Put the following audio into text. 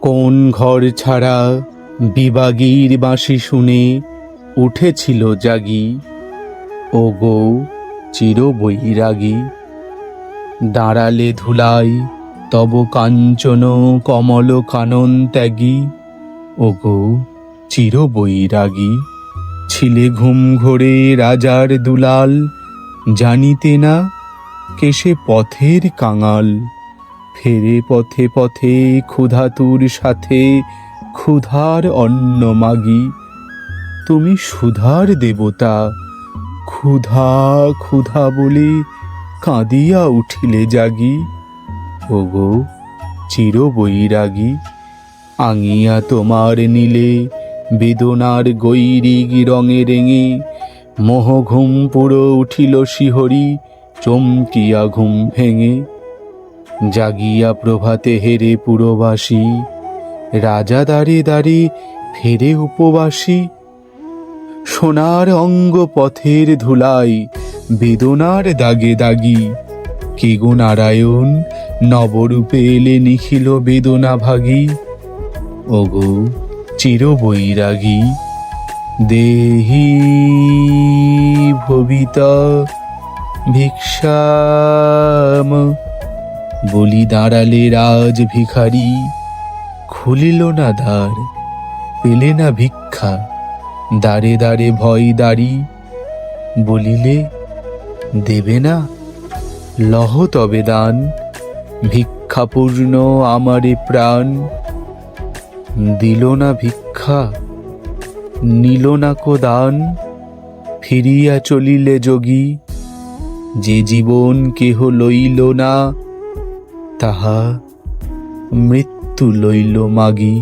কোন ঘর ছাড়া বিবাগীর বাঁশি শুনে উঠেছিল জাগি। ও গো চির বৈরাগী দাঁড়ালে ধুলাই, তব কাঞ্চন কমল কানন ত্যাগী। ও গো চির বৈরাগী ছিলে ঘুম ঘোরে রাজার দুলাল, জানিতে না কেসে পথের কাঙাল। ফেরে পথে পথে ক্ষুধাতুর সাথে ক্ষুধার অন্ন মাগি। তুমি সুধার দেবতা, ক্ষুধা ক্ষুধা বলে কাঁদিয়া উঠিলে জাগি। ওগো চির বৈরাগী আঙিয়া তোমার নীলে বেদনার গৈরিক রঙে রেঙে মোহ ঘুম পুরো উঠিল শিহরি, চমকিয়া ঘুম ভেঙে। জাগিয়া প্রভাতে হেরে পুরবাসী। রাজা দাঁড়ে দাঁড়ে ফেরে উপবাসী। সোনার অঙ্গ পথের ধুলাই বেদনার দাগে দাগি। কে গো নারায়ণ, নবরূপে এলে নিখিল বেদনা ভাগী। ওগো চির বৈরাগী দেহি ভবিতা ভিক্ষাম। বলি দাঁড়ালে রাজ ভিখারি। খুলিল না দ্বার, পেলে না ভিক্ষা দাঁড়ে দাঁড়ে ভয় দাঁড়ি। বলিলে, দেবে না, লহ তবে দান, ভিক্ষাপূর্ণ আমারে প্রাণ। দিল না ভিক্ষা, নিল না কো দান, ফিরিয়া চলিলে যোগী। যে জীবন কেহ লইল না তাহা মৃত্যু লইল মাগি।